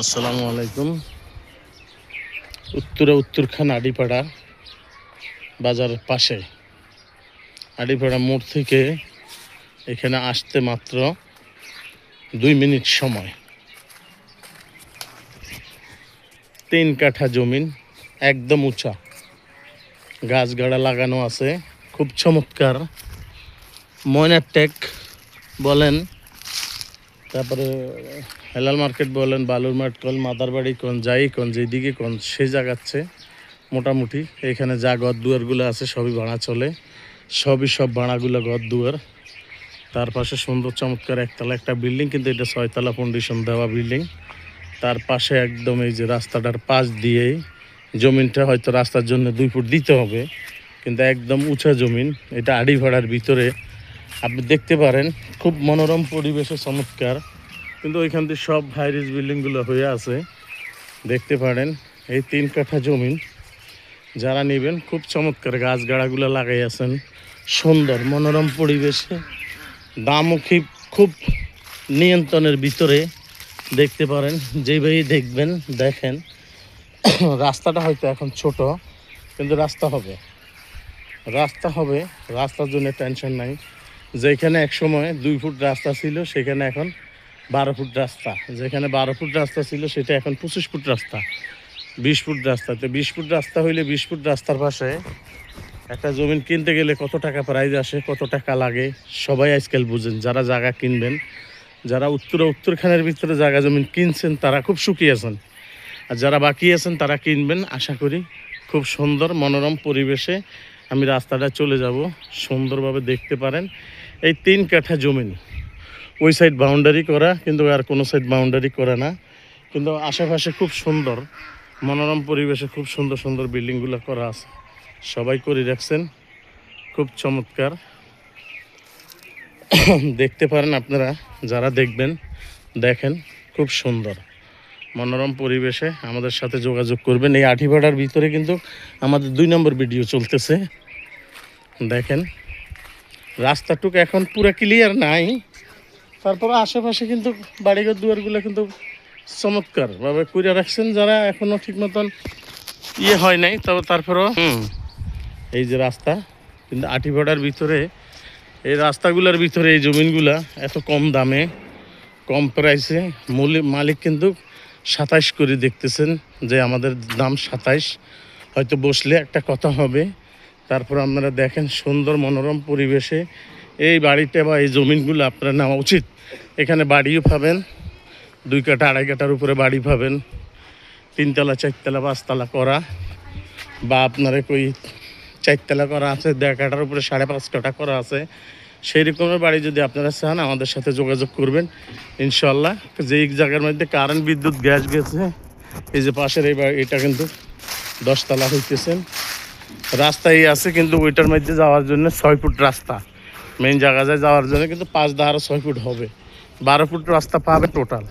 আসসালামু আলাইকুম। উত্তরে উত্তরখান আডিপাড়া বাজারের পাশে। আডিপাড়া মোড় থেকে এখানে আসতে মাত্র দুই মিনিট সময়। তিন কাঠা জমিন, একদম উঁচা। গাছ গাড়া লাগানো আছে, খুব চমৎকার। ময়নার টেক বলেন, তারপরে হেলাল মার্কেট বলেন, বালুর মাঠ কোন, মাদারবাড়ি কোন, যাই কোন যেদিকে কোন, সে জাগাচ্ছে। মোটামুটি এখানে যা ঘর দুয়ারগুলো আছে সবই ভাড়া চলে। সবই সব ভাড়াগুলো ঘর দুয়ার। তার পাশে সুন্দর চমৎকার একতলা একটা বিল্ডিং, কিন্তু এটা ছয়তলা কন্ডিশন দেওয়া বিল্ডিং। তার পাশে একদম এই যে রাস্তাটার পাশ দিয়েই জমিনটা হয়তো রাস্তার জন্য দুই ফুট দিতে হবে, কিন্তু একদম উঁচা জমিন। এটা আড়ি ভাড়ার ভিতরে আপনি দেখতে পারেন, খুব মনোরম পরিবেশে চমৎকার। কিন্তু ওইখান থেকে সব হাইরিজ বিল্ডিংগুলো হয়ে আছে। দেখতে পারেন, এই তিন কাঠা জমিন যারা নেবেন, খুব চমৎকার গাছ গাড়াগুলো লাগাই আছেন, সুন্দর মনোরম পরিবেশে। দামও খুব খুব নিয়ন্ত্রণের ভিতরে দেখতে পারেন, যেভাবেই দেখবেন, দেখেন। রাস্তাটা হয়তো এখন ছোট, কিন্তু রাস্তা হবে। রাস্তা হবে, রাস্তার জন্য টেনশন নাই। যেখানে এক সময় দুই ফুট রাস্তা ছিল, সেখানে এখন বারো ফুট রাস্তা। যেখানে বারো ফুট রাস্তা ছিল, সেটা এখন পঁচিশ ফুট রাস্তা। বিশ ফুট রাস্তা। তো বিশ ফুট রাস্তা হইলে বিশ ফুট রাস্তার পাশে একটা জমিন কিনতে গেলে কত টাকা প্রাইজ আসে, কত টাকা লাগে, সবাই আজকাল বুঝেন। যারা জায়গা কিনবেন, যারা উত্তর, উত্তরখানের ভিতরে জায়গা জমিন কিনছেন, তারা খুব সুখী আছেন। আর যারা বাকি আছেন, তারা কিনবেন। আশা করি খুব সুন্দর, মনোরম পরিবেশে আমি রাস্তাটা চলে যাব। সুন্দরভাবে দেখতে পারেন। এই তিন কাঠা জমিন। ওই সাইড বাউন্ডারি করা, কিন্তু আর কোনো সাইড বাউন্ডারি করা না। কিন্তু আশেপাশে খুব সুন্দর, মনোরম পরিবেশে খুব সুন্দর সুন্দর বিল্ডিংগুলো করা আছে। সবাই করে রাখছেন খুব চমৎকার। দেখতে পারেন আপনারা, যারা দেখবেন, দেখেন, খুব সুন্দর। মনোরম পরিবেশে আমাদের সাথে যোগাযোগ করবেন। এই আঠিভাড়ার ভিতরে কিন্তু আমাদের দুই নম্বর ভিডিও চলতেছে। দেখেন, রাস্তাটুকু এখন পুরো ক্লিয়ার নাই। তারপরে আশেপাশে কিন্তু বাড়িঘর দুয়ারগুলো কিন্তু চমৎকার। ভাবে করে রাখছেন যারা এখনও ঠিক মতন ইয়ে হয় নাই তবে তারপরেও এই যে রাস্তা কিন্তু আঠিভাড়ার ভিতরে এই রাস্তাগুলোর ভিতরে এই জমিনগুলা এত কম দামে কম প্রাইসে মূল- মালিক কিন্তু সাতাইশ করে দেখতেছেন যে আমাদের দাম সাতাইশ হয়তো বসলে একটা কথা হবে। তারপর আপনারা দেখেন সুন্দর মনোরম পরিবেশে এই বাড়িতে বা এই জমিনগুলো আপনার নেওয়া উচিত। এখানে বাড়িও পাবেন, দুই কাঠা, আড়াই কাঠার উপরে বাড়ি পাবেন, তিনতলা, চারতলা, পাঁচতলা করা বা আপনার কই চারতলা করা আছে, দেড় কাঠার উপরে সাড়ে পাঁচ কাঠা করা আছে। সেই রকমের বাড়ি যদি আপনারা চান, আমাদের সাথে যোগাযোগ করবেন। ইনশাল্লাহ যেই জায়গার মধ্যে কারেন্ট বিদ্যুৎ, গ্যাস গেছে, এই যে পাশের এই এটা কিন্তু দশতলা হইতেছেন রাস্তায় আছে, কিন্তু ওইটার মধ্যে যাওয়ার জন্য ছয় ফুট রাস্তা। মেইন জায়গা যায় যাওয়ার জন্য কিন্তু পাঁচ দা ছয় ফুট হবে। বারো ফুট রাস্তা পাবে টোটাল